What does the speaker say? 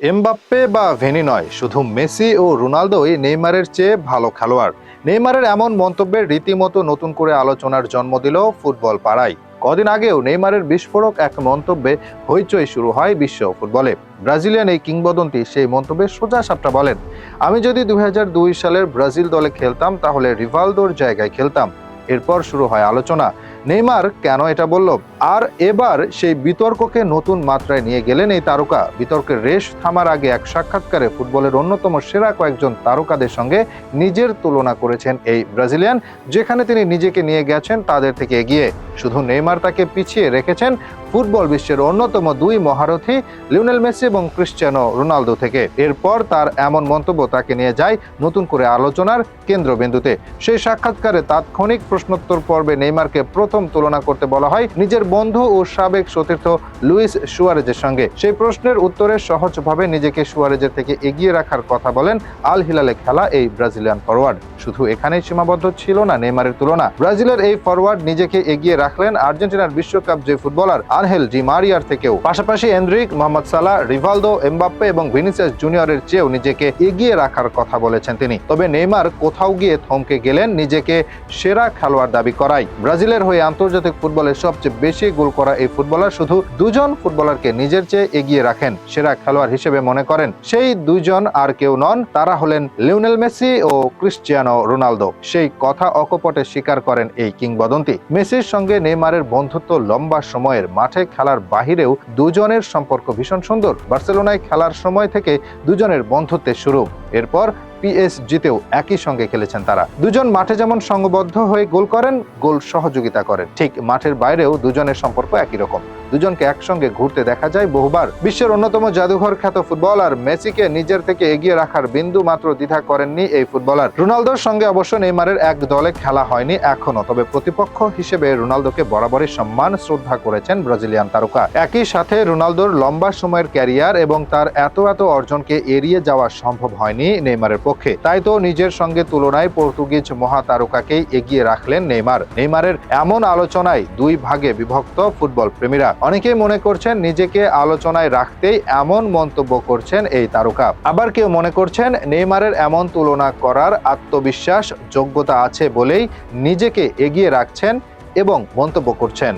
Mbappe বা ভেনি নয়, শুধু মেসি ও রোনালদোই নেইমারের চেয়ে ভালো খেলোয়াড়। নেইমারের এমন মন্তব্যের রীতিমতো নতুন করে আলোচনার জন্ম দিল ফুটবল পাড়ায় কদিন আগেও নেইমারের বিস্ফোরক এক মন্তব্যে হইচই শুরু হয় বিশ্ব ফুটবলে। ব্রাজিলিয়ান এই কিংবদন্তি সেই মন্তব্যে সোজা সাপটা বলেন, আমি যদি দুই হাজার দুই সালের ব্রাজিল দলে খেলতাম, তাহলে রিভালদোর জায়গায় খেলতাম। এরপর শুরু হয় আলোচনা। নেইমার কেন এটা বলল? আর এবার সেই বিতর্ককে নতুন মাত্রায় নিয়ে গেলেন এই তারকা। বিতর্কের রেশ থামার আগে এক সাক্ষাৎকারে ফুটবলের অন্যতম সেরা কয়েকজন তারকাদের সঙ্গে নিজের তুলনা করেছেন এই ব্রাজিলিয়ান, যেখানে তিনি নিজেকে নিয়ে গেছেন তাদের থেকে এগিয়ে। শুধু নেইমার তাকে পিছিয়ে রেখেছেন ফুটবল বিশ্বের অন্যতম দুই মহারথী লিওনেল মেসি এবং ক্রিশ্চিয়ানো রোনালদো থেকে। এরপর তার এমন মন্তব্য তাকে নিয়ে যায় নতুন করে আলোচনার কেন্দ্রবিন্দুতে। সেই সাক্ষাৎকারে তাৎক্ষণিক প্রশ্নোত্তর পর্বে নেইমারকে প্রথম তুলনা করতে বলা হয় নিজের বন্ধু ও সাবেক সতীর্থ লুইস সুয়ারেজের সঙ্গে। সেই প্রশ্নের উত্তরে সহজভাবে নিজেকে সুয়ারেজের থেকে এগিয়ে রাখার কথা বলেন আল হিলালে খেলা এই ব্রাজিলিয়ান ফরওয়ার্ড শুধু এখানেই সীমাবদ্ধ ছিল না নেইমারের তুলনা। ব্রাজিলের এই ফরওয়ার্ড নিজেকে এগিয়ে রাখলেন আর্জেন্টিনার বিশ্বকাপ যে ফুটবলার আনহেল ডি মারিয়ার থেকেও। পাশাপাশি এন্ড্রিক, মোহাম্মদ সালা রিভালদো, এমবাপ্পে এবং ভিনিসিয়াস জুনিয়রের চেয়েও নিজেকে এগিয়ে রাখার কথা বলেছেন তিনি। তবে নেইমার কোথাও গিয়ে থমকে গেলেন নিজেকে সেরা খেলোয়াড় দাবি করায়। ব্রাজিলের হয়ে আন্তর্জাতিক ফুটবলের সবচেয়ে বেশি গোল করা এই ফুটবলার শুধু দুজন ফুটবলারকে নিজের চেয়ে এগিয়ে রাখেন, সেরা খেলোয়াড় হিসেবে মনে করেন। সেই দুজন আর কেউ নন, তারা হলেন লিওনেল মেসি ও ক্রিশ্চিয়ানো রোনালদো। সেই কথা অকপটে স্বীকার করেন এই কিংবদন্তি। মেসির সঙ্গে নেইমারের বন্ধুত্ব লম্বা সময়ের মাঠে খেলার বাহিরেও দুজনের সম্পর্ক ভীষণ সুন্দর। বার্সেলোনায় খেলার সময় থেকে দুজনের বন্ধুত্বের শুরু এরপর পিএসজিতেও একই সঙ্গে খেলেছেন তারা। দুজন মাঠে যেমন সংঘবদ্ধ হয়ে গোল করেন, গোল সহযোগিতা করেন। ঠিক মাঠের বাইরেও দুজনের সম্পর্ক একই রকম। দুজনকে একসঙ্গে ঘুরতে দেখা যায় বহুবার। বিশ্বের অন্যতম জাদুঘর খ্যাত ফুটবলার মেসিকে নিজের থেকে এগিয়ে রাখার বিন্দু মাত্র দ্বিধা করেননি এই ফুটবলার। রোনালদোর সঙ্গে অবশ্য নেইমারের এক দলে খেলা হয়নি এখনও, তবে প্রতিপক্ষ হিসেবে রোনালদোকে বরাবরই সম্মান, শ্রদ্ধা করেছেন ব্রাজিলিয়ান তারকা। একই সাথে রোনালদোর লম্বা সময়ের ক্যারিয়ার এবং তার এত এত অর্জনকে এড়িয়ে যাওয়া সম্ভব হয়নি নেইমারের পক্ষে। তাই তো নিজের সঙ্গে তুলনায় পর্তুগিজ মহাতারকাকেই এগিয়ে রাখলেন নেইমার। নেইমারের এমন আলোচনায় দুই ভাগে বিভক্ত ফুটবল প্রেমীরা অনেকেই মনে করছেন নিজেকে আলোচনায় রাখতেই এমন মন্তব্য করছেন এই তারকা। আবার কেউ মনে করছেন নেইমারের এমন তুলনা করার আত্মবিশ্বাস, যোগ্যতা আছে বলেই নিজেকে এগিয়ে রাখছেন এবং মন্তব্য করছেন।